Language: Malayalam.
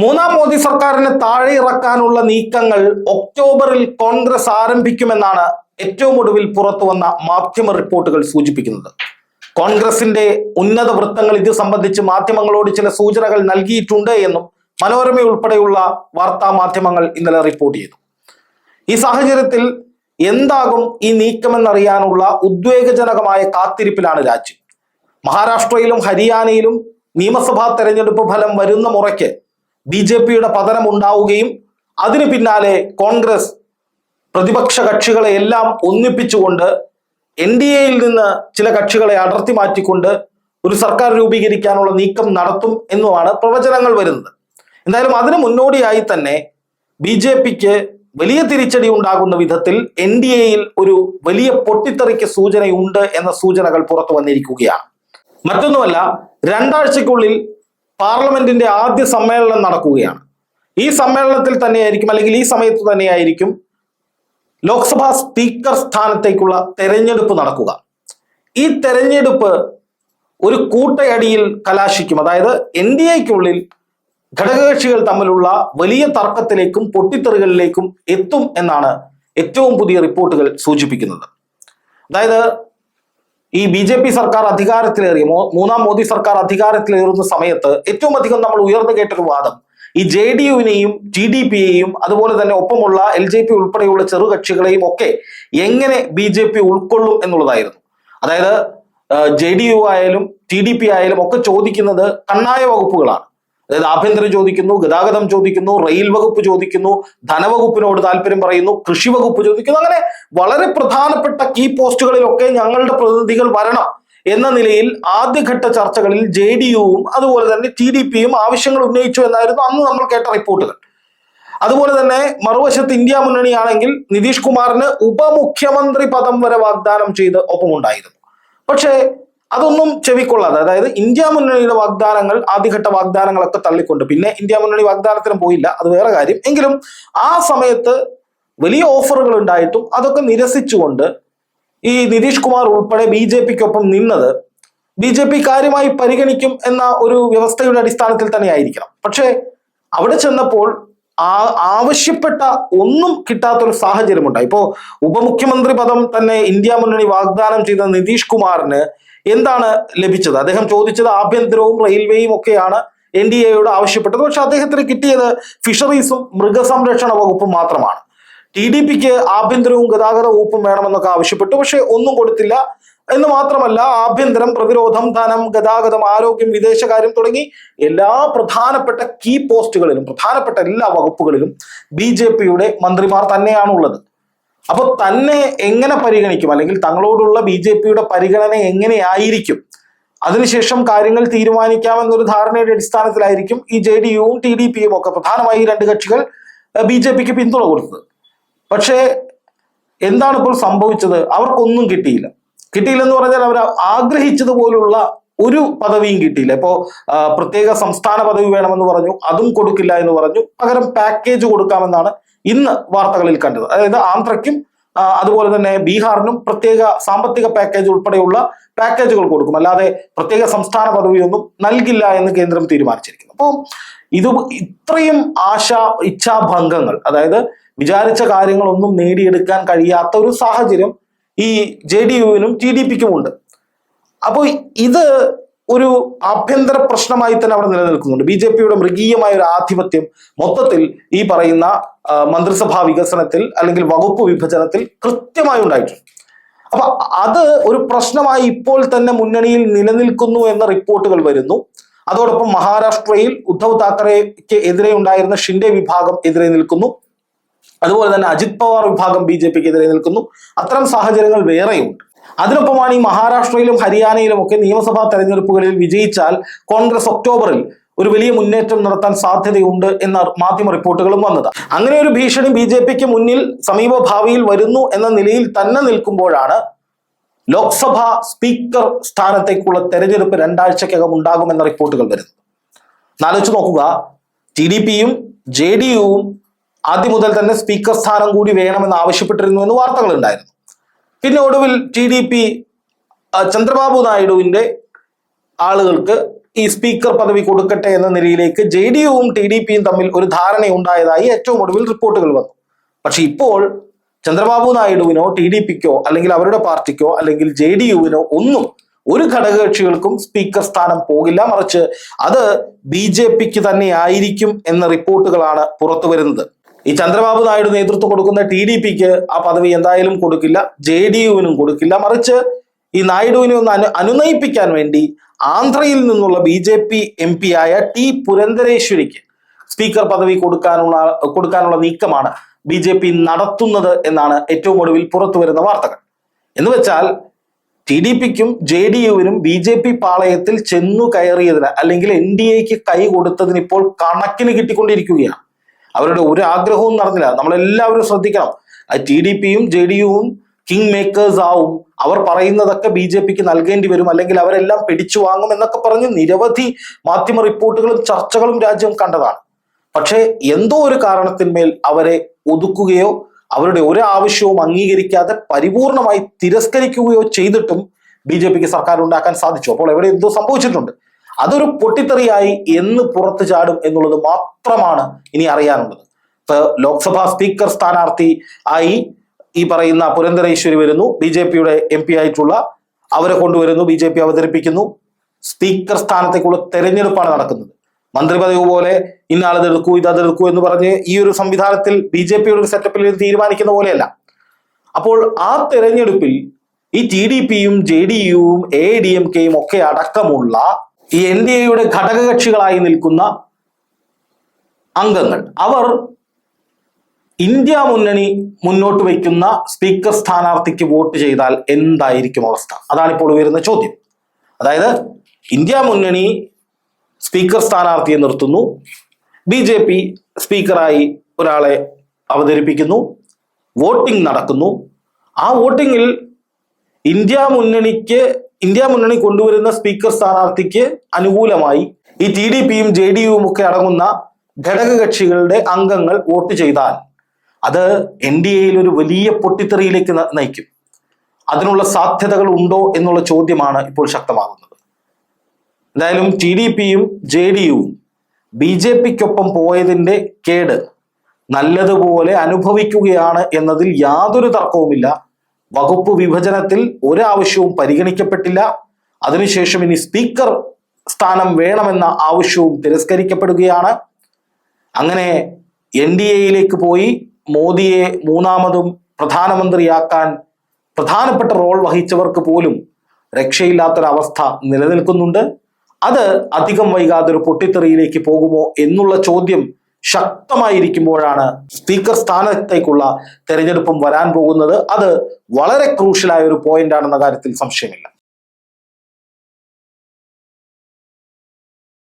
മൂന്നാം മോദി സർക്കാരിനെ താഴെ ഇറക്കാനുള്ള നീക്കങ്ങൾ ഒക്ടോബറിൽ കോൺഗ്രസ് ആരംഭിക്കുമെന്നാണ് ഏറ്റവും ഒടുവിൽ പുറത്തു വന്ന മാധ്യമ റിപ്പോർട്ടുകൾ സൂചിപ്പിക്കുന്നത്. കോൺഗ്രസിന്റെ ഉന്നത വൃത്തങ്ങൾ ഇത് സംബന്ധിച്ച് മാധ്യമങ്ങളോട് ചില സൂചനകൾ നൽകിയിട്ടുണ്ട് എന്നും മനോരമ ഉൾപ്പെടെയുള്ള വാർത്താ മാധ്യമങ്ങൾ ഇന്നലെ റിപ്പോർട്ട് ചെയ്തു. ഈ സാഹചര്യത്തിൽ എന്താകും ഈ നീക്കമെന്നറിയാനുള്ള ഉദ്വേഗജനകമായ കാത്തിരിപ്പിലാണ് രാജ്യം. മഹാരാഷ്ട്രയിലും ഹരിയാനയിലും നിയമസഭാ തെരഞ്ഞെടുപ്പ് ഫലം വരുന്ന മുറയ്ക്ക് ബി ജെ പിയുടെ പതനം ഉണ്ടാവുകയും അതിനു പിന്നാലെ കോൺഗ്രസ് പ്രതിപക്ഷ കക്ഷികളെ എല്ലാം ഒന്നിപ്പിച്ചുകൊണ്ട് എൻ ഡി എയിൽ നിന്ന് ചില കക്ഷികളെ അടർത്തി മാറ്റിക്കൊണ്ട് ഒരു സർക്കാർ രൂപീകരിക്കാനുള്ള നീക്കം നടത്തും എന്നുമാണ് പ്രവചനങ്ങൾ വരുന്നത്. എന്തായാലും അതിന് മുന്നോടിയായി തന്നെ ബി ജെ പിക്ക് വലിയ തിരിച്ചടി ഉണ്ടാകുന്ന വിധത്തിൽ എൻ ഡി എയിൽ ഒരു വലിയ പൊട്ടിത്തെറിക്ക് സൂചനയുണ്ട് എന്ന സൂചനകൾ പുറത്തു വന്നിരിക്കുകയാണ്. മറ്റൊന്നുമല്ല രണ്ടാഴ്ചക്കുള്ളിൽ പാർലമെന്റിന്റെ ആദ്യ സമ്മേളനം നടക്കുകയാണ്. ഈ സമ്മേളനത്തിൽ തന്നെയായിരിക്കും അല്ലെങ്കിൽ ഈ സമയത്ത് തന്നെയായിരിക്കും ലോക്സഭാ സ്പീക്കർ സ്ഥാനത്തേക്കുള്ള തെരഞ്ഞെടുപ്പ് നടക്കുക. ഈ തെരഞ്ഞെടുപ്പ് ഒരു കൂട്ടയടിയിൽ കലാശിക്കും. അതായത് എൻ ഡി എക്കുള്ളിൽ ഘടകകക്ഷികൾ തമ്മിലുള്ള വലിയ തർക്കത്തിലേക്കും പൊട്ടിത്തെറികളിലേക്കും എത്തും എന്നാണ് ഏറ്റവും പുതിയ റിപ്പോർട്ടുകൾ സൂചിപ്പിക്കുന്നത്. അതായത് ഈ ബി ജെ പി സർക്കാർ അധികാരത്തിലേറിയ മോ- മൂന്നാം മോദി സർക്കാർ അധികാരത്തിലേറുന്ന സമയത്ത് ഏറ്റവും അധികം നമ്മൾ ഉയർന്നു കേട്ടൊരു വാദം. ഈ ജെ ഡി യുവിനെയും ടി ഡി പിയെയും അതുപോലെ തന്നെ ഒപ്പമുള്ള എൽ ജെ പി ഉൾപ്പെടെയുള്ള ചെറുകക്ഷികളെയും ഒക്കെ എങ്ങനെ ബി ജെ പി ഉൾക്കൊള്ളും എന്നുള്ളതായിരുന്നു. അതായത് ജെ ഡി യു ആയാലും ടി ഡി പി ആയാലും ഒക്കെ ചോദിക്കുന്നത് കണ്ണായ വകുപ്പുകളാണ്. അതായത് ആഭ്യന്തരം ചോദിക്കുന്നു ഗതാഗതം ചോദിക്കുന്നു റെയിൽ വകുപ്പ് ചോദിക്കുന്നു ധനവകുപ്പിനോട് താല്പര്യം പറയുന്നു കൃഷി വകുപ്പ് ചോദിക്കുന്നു അങ്ങനെ വളരെ പ്രധാനപ്പെട്ട കീ പോസ്റ്റുകളിലൊക്കെ ഞങ്ങളുടെ പ്രതിനിധികൾ വരണം എന്ന നിലയിൽ ആദ്യഘട്ട ചർച്ചകളിൽ ജെ ഡി യുവും അതുപോലെ തന്നെ ടി ഡി പിയും ആവശ്യങ്ങൾ ഉന്നയിച്ചു എന്നായിരുന്നു അന്ന് നമ്മൾ കേട്ട റിപ്പോർട്ടുകൾ. അതുപോലെ തന്നെ മറുവശത്ത് ഇന്ത്യ മുന്നണിയാണെങ്കിൽ നിതീഷ് കുമാറിന് ഉപമുഖ്യമന്ത്രി പദം വരെ വാഗ്ദാനം ചെയ്ത് ഒപ്പമുണ്ടായിരുന്നു. പക്ഷേ അതൊന്നും ചെവിക്കൊള്ളാതെ അതായത് ഇന്ത്യ മുന്നണിയുടെ വാഗ്ദാനങ്ങൾ ആദ്യഘട്ട വാഗ്ദാനങ്ങളൊക്കെ തള്ളിക്കൊണ്ട് പിന്നെ ഇന്ത്യ മുന്നണി വാഗ്ദാനത്തിനും പോയില്ല അത് വേറെ കാര്യം. എങ്കിലും ആ സമയത്ത് വലിയ ഓഫറുകൾ ഉണ്ടായിട്ടും അതൊക്കെ നിരസിച്ചുകൊണ്ട് ഈ നിതീഷ് കുമാർ ഉൾപ്പെടെ ബി ജെ പിക്കൊപ്പം നിന്നത് ബി ജെ പി കാര്യമായി പരിഗണിക്കും എന്ന ഒരു വ്യവസ്ഥയുടെ അടിസ്ഥാനത്തിൽ തന്നെ ആയിരിക്കണം പക്ഷേ അവിടെ ചെന്നപ്പോൾ ആ ആവശ്യപ്പെട്ട ഒന്നും കിട്ടാത്തൊരു സാഹചര്യമുണ്ടായി. ഇപ്പോ ഉപമുഖ്യമന്ത്രി പദം തന്നെ ഇന്ത്യ മുന്നണി വാഗ്ദാനം ചെയ്ത നിതീഷ് കുമാറിന് എന്താണ് ലഭിച്ചത്? അദ്ദേഹം ചോദിച്ചത് ആഭ്യന്തരവും റെയിൽവേയും ഒക്കെയാണ് എൻ ഡി എയോട് ആവശ്യപ്പെട്ടത്. പക്ഷെ അദ്ദേഹത്തിന് കിട്ടിയത് ഫിഷറീസും മൃഗസംരക്ഷണ വകുപ്പും മാത്രമാണ്. ടി ഡി പിക്ക് ആഭ്യന്തരവും ഗതാഗത വകുപ്പും വേണമെന്നൊക്കെ ആവശ്യപ്പെട്ടു. പക്ഷെ ഒന്നും കൊടുത്തില്ല. എന്ന് മാത്രമല്ല ആഭ്യന്തരം പ്രതിരോധം ധനം ഗതാഗതം ആരോഗ്യം വിദേശകാര്യം തുടങ്ങി എല്ലാ പ്രധാനപ്പെട്ട കീ പോസ്റ്റുകളിലും പ്രധാനപ്പെട്ട എല്ലാ വകുപ്പുകളിലും ബി ജെ പിയുടെ മന്ത്രിമാർ തന്നെയാണുള്ളത്. അപ്പോൾ തന്നെ എങ്ങനെ പരിഗണിക്കും? അല്ലെങ്കിൽ തങ്ങളോടുള്ള ബി ജെ പിയുടെ പരിഗണന എങ്ങനെയായിരിക്കും? അതിനുശേഷം കാര്യങ്ങൾ തീരുമാനിക്കാമെന്നൊരു ധാരണയുടെ അടിസ്ഥാനത്തിലായിരിക്കും ഈ ജെ ഡി യുവും ടി ഡി പിയും ഒക്കെ പ്രധാനമായി ഈ രണ്ട് കക്ഷികൾ ബി ജെ പിക്ക് പിന്തുണ കൊടുത്തത്. പക്ഷേ എന്താണ് ഇപ്പോൾ സംഭവിച്ചത്? അവർക്കൊന്നും കിട്ടിയില്ല. കിട്ടിയില്ലെന്ന് പറഞ്ഞാൽ അവർ ആഗ്രഹിച്ചതുപോലുള്ള ഒരു പദവിയും കിട്ടിയില്ല. ഇപ്പോൾ പ്രത്യേക സംസ്ഥാന പദവി വേണമെന്ന് പറഞ്ഞു അതും കൊടുക്കില്ല എന്ന് പറഞ്ഞു. പകരം പാക്കേജ് കൊടുക്കാമെന്നാണ് ഇന്ന് വാർത്തകളിൽ കണ്ടത്. അതായത് ആന്ധ്രയ്ക്കും അതുപോലെ തന്നെ ബീഹാറിനും പ്രത്യേക സാമ്പത്തിക പാക്കേജ് ഉൾപ്പെടെയുള്ള പാക്കേജുകൾ കൊടുക്കും. അല്ലാതെ പ്രത്യേക സംസ്ഥാന പദവിയൊന്നും നൽകില്ല എന്ന് കേന്ദ്രം തീരുമാനിച്ചിരിക്കുന്നു. അപ്പോൾ ഇത് ഇത്രയും ആശ ഇച്ഛാഭംഗങ്ങൾ അതായത് വിചാരിച്ച കാര്യങ്ങളൊന്നും നേടിയെടുക്കാൻ കഴിയാത്ത ഒരു സാഹചര്യം ഈ ജെ ഡി യുവിനും ടി ഡി പിക്കും ഉണ്ട് അപ്പോൾ ഇത് ഒരു ആഭ്യന്തര പ്രശ്നമായി തന്നെ അവിടെ നിലനിൽക്കുന്നുണ്ട്. ബി ജെ പിയുടെ മൃഗീയമായ ഒരു ആധിപത്യം മൊത്തത്തിൽ ഈ പറയുന്ന മന്ത്രിസഭാ വികസനത്തിൽ അല്ലെങ്കിൽ വകുപ്പ് വിഭജനത്തിൽ കൃത്യമായി ഉണ്ടായിട്ടുണ്ട്. അപ്പൊ അത് ഒരു പ്രശ്നമായി ഇപ്പോൾ തന്നെ മുന്നണിയിൽ നിലനിൽക്കുന്നു എന്ന റിപ്പോർട്ടുകൾ വരുന്നു. അതോടൊപ്പം മഹാരാഷ്ട്രയിൽ ഉദ്ധവ് താക്കറെക്ക് എതിരെ ഉണ്ടായിരുന്ന ഷിൻഡെ വിഭാഗം എതിരെ നിൽക്കുന്നു. അതുപോലെ തന്നെ അജിത് പവാർ വിഭാഗം ബി ജെ പിക്ക് എതിരെ നിൽക്കുന്നു. അത്തരം സാഹചര്യങ്ങൾ വേറെയുണ്ട്. അതിനൊപ്പമാണ് ഈ മഹാരാഷ്ട്രയിലും ഹരിയാനയിലും ഒക്കെ നിയമസഭാ തെരഞ്ഞെടുപ്പുകളിൽ വിജയിച്ചാൽ കോൺഗ്രസ് ഒക്ടോബറിൽ ഒരു വലിയ മുന്നേറ്റം നടത്താൻ സാധ്യതയുണ്ട് എന്ന മാധ്യമ റിപ്പോർട്ടുകളും വന്നത്. അങ്ങനെ ഒരു ഭീഷണി ബി ജെ പിക്ക് മുന്നിൽ സമീപ ഭാവിയിൽ വരുന്നു എന്ന നിലയിൽ തന്നെ നിൽക്കുമ്പോഴാണ് ലോക്സഭാ സ്പീക്കർ സ്ഥാനത്തേക്കുള്ള തെരഞ്ഞെടുപ്പ് രണ്ടാഴ്ചക്കകം ഉണ്ടാകുമെന്ന റിപ്പോർട്ടുകൾ വരുന്നത്. എന്നാലോചിച്ച് നോക്കുക. ടി ഡി പിയും ജെ ഡി യുവും ആദ്യം മുതൽ തന്നെ സ്പീക്കർ സ്ഥാനം കൂടി വേണമെന്ന് ആവശ്യപ്പെട്ടിരുന്നു എന്ന് വാർത്തകൾ ഉണ്ടായിരുന്നു പിന്നെ ഒടുവിൽ ടി ഡി പി ചന്ദ്രബാബു നായിഡുവിന്റെ ആളുകൾക്ക് ഈ സ്പീക്കർ പദവി കൊടുക്കട്ടെ എന്ന നിലയിലേക്ക് ജെ ഡി യുവും ടി ഡി പിയും തമ്മിൽ ഒരു ധാരണയുണ്ടായതായി ഏറ്റവും ഒടുവിൽ റിപ്പോർട്ടുകൾ വന്നു. പക്ഷെ ഇപ്പോൾ ചന്ദ്രബാബു നായിഡുവിനോ ടി ഡി പിക്കോ അല്ലെങ്കിൽ അവരുടെ പാർട്ടിക്കോ അല്ലെങ്കിൽ ജെ ഡി യുവിനോ ഒന്നും ഒരു ഘടകകക്ഷികൾക്കും സ്പീക്കർ സ്ഥാനം പോകില്ല. മറിച്ച് അത് ബി ജെ പിക്ക് തന്നെയായിരിക്കും എന്ന റിപ്പോർട്ടുകളാണ് പുറത്തു വരുന്നത് ഈ ചന്ദ്രബാബു നായിഡു നേതൃത്വം കൊടുക്കുന്ന ടി ഡി പിക്ക് ആ പദവി എന്തായാലും കൊടുക്കില്ല ജെ ഡി യുവിനും കൊടുക്കില്ല. മറിച്ച് ഈ നായിഡുവിനെ ഒന്ന് അനു അനുനയിപ്പിക്കാൻ വേണ്ടി ആന്ധ്രയിൽ നിന്നുള്ള B J P M P ആയ ടി പുരന്തരേശ്വരിക്ക് സ്പീക്കർ പദവി കൊടുക്കാനുള്ള കൊടുക്കാനുള്ള നീക്കമാണ് ബി ജെ പി നടത്തുന്നത് എന്നാണ് ഏറ്റവും ഒടുവിൽ പുറത്തു വരുന്ന വാർത്തകൾ. എന്ന് വെച്ചാൽ ടി ഡി പിക്കും ജെ ഡി യുവിനും ബി ജെ പി പാളയത്തിൽ ചെന്നു കയറിയതിന് അല്ലെങ്കിൽ എൻ ഡി എക്ക് കൈ കൊടുത്തതിന് ഇപ്പോൾ കണക്കിന് കിട്ടിക്കൊണ്ടിരിക്കുകയാണ്. അവരുടെ ഒരു ആഗ്രഹവും നടന്നില്ല. നമ്മളെല്ലാവരും ശ്രദ്ധിക്കണം. ടി ഡി പിയും ജെ ഡി യുവും കിങ് മേക്കേഴ്സ് ആവും. അവർ പറയുന്നതൊക്കെ ബി ജെ പിക്ക് നൽകേണ്ടി വരും. അല്ലെങ്കിൽ അവരെല്ലാം പിടിച്ചു വാങ്ങും എന്നൊക്കെ പറഞ്ഞ് നിരവധി മാധ്യമ റിപ്പോർട്ടുകളും ചർച്ചകളും രാജ്യം കണ്ടതാണ്. പക്ഷേ എന്തോ ഒരു കാരണത്തിന്മേൽ അവരെ ഒതുക്കുകയോ അവരുടെ ഒരു ആവശ്യവും അംഗീകരിക്കാതെ പരിപൂർണമായി തിരസ്കരിക്കുകയോ ചെയ്തിട്ടും ബി ജെ പിക്ക് സർക്കാർ ഉണ്ടാക്കാൻ സാധിച്ചു. അപ്പോൾ എവിടെ എന്തോ സംഭവിച്ചിട്ടുണ്ട്. അതൊരു പൊട്ടിത്തെറിയായി എന്ന് പുറത്തു ചാടും എന്നുള്ളത് മാത്രമാണ് ഇനി അറിയാനുള്ളത്. ഇപ്പൊ ലോക്സഭാ സ്പീക്കർ സ്ഥാനാർത്ഥി ആയി ഈ പറയുന്ന പുരന്ദരേശ്വരി വരുന്നു. ബി ജെ പിയുടെ എം പി ആയിട്ടുള്ള അവരെ കൊണ്ടുവരുന്നു. ബി ജെ പി അവതരിപ്പിക്കുന്നു. സ്പീക്കർ സ്ഥാനത്തേക്കുള്ള തെരഞ്ഞെടുപ്പാണ് നടക്കുന്നത്. മന്ത്രി പദവി പോലെ ഇന്നാളത് എടുക്കൂ ഇത് അതെടുക്കൂ എന്ന് പറഞ്ഞ് ഈ ഒരു സംവിധാനത്തിൽ ബി ജെ പിയുടെ ഒരു സെറ്റപ്പിൽ തീരുമാനിക്കുന്ന പോലെയല്ല. അപ്പോൾ ആ തെരഞ്ഞെടുപ്പിൽ ഈ ടി ഡി പിയും ജെ ഡി യുവും എ ഡി എം കെയും ഒക്കെ അടക്കമുള്ള ഈ എൻ ഡി എയുടെ ഘടകകക്ഷികളായി നിൽക്കുന്ന അംഗങ്ങൾ. അവർ ഇന്ത്യ മുന്നണി മുന്നോട്ട് വയ്ക്കുന്ന സ്പീക്കർ സ്ഥാനാർത്ഥിക്ക് വോട്ട് ചെയ്താൽ എന്തായിരിക്കും അവസ്ഥ? അതാണ് ഇപ്പോൾ ഉയരുന്ന ചോദ്യം. അതായത് ഇന്ത്യ മുന്നണി സ്പീക്കർ സ്ഥാനാർത്ഥിയെ നിർത്തുന്നു. ബി ജെ പി സ്പീക്കറായി ഒരാളെ അവതരിപ്പിക്കുന്നു. വോട്ടിംഗ് നടക്കുന്നു. ആ വോട്ടിങ്ങിൽ ഇന്ത്യ മുന്നണിക്ക് ഇന്ത്യ മുന്നണി കൊണ്ടുവരുന്ന സ്പീക്കർ സ്ഥാനാർത്ഥിക്ക് അനുകൂലമായി ഈ ടി ഡി പിയും ജെ ഡി യുവും ഒക്കെ അടങ്ങുന്ന ഘടകകക്ഷികളുടെ അംഗങ്ങൾ വോട്ട് ചെയ്താൽ അത് എൻ ഡി എയിൽ ഒരു വലിയ പൊട്ടിത്തെറിയിലേക്ക് നയിക്കും. അതിനുള്ള സാധ്യതകൾ ഉണ്ടോ എന്നുള്ള ചോദ്യമാണ് ഇപ്പോൾ ശക്തമാകുന്നത്. എന്തായാലും ടി ഡി പിയും ജെ ഡി യുവും ബി ജെ പിക്കൊപ്പം പോയതിന്റെ കേട് നല്ലതുപോലെ അനുഭവിക്കുകയാണ് എന്നതിൽ യാതൊരു തർക്കവുമില്ല. വകുപ്പ് വിഭജനത്തിൽ ഒരാവശ്യവും പരിഗണിക്കപ്പെട്ടില്ല. അതിനുശേഷം ഇനി സ്പീക്കർ സ്ഥാനം വേണമെന്ന ആവശ്യവും തിരസ്കരിക്കപ്പെടുകയാണ്. അങ്ങനെ എൻ ഡി എയിലേക്ക് പോയി മോദിയെ മൂന്നാമതും പ്രധാനമന്ത്രിയാക്കാൻ പ്രധാനപ്പെട്ട റോൾ വഹിച്ചവർക്ക് പോലും രക്ഷയില്ലാത്തൊരവസ്ഥ നിലനിൽക്കുന്നുണ്ട്. അത് അധികം വൈകാതെ ഒരു പൊട്ടിത്തെറിയിലേക്ക് പോകുമോ എന്നുള്ള ചോദ്യം ശക്തമായിരിക്കുമ്പോഴാണ് സ്പീക്കർ സ്ഥാനത്തേക്കുള്ള തെരഞ്ഞെടുപ്പും വരാൻ പോകുന്നത്. അത് വളരെ ക്രൂഷ്യലായ ഒരു പോയിന്റ് ആണെന്ന കാര്യത്തിൽ സംശയമില്ല.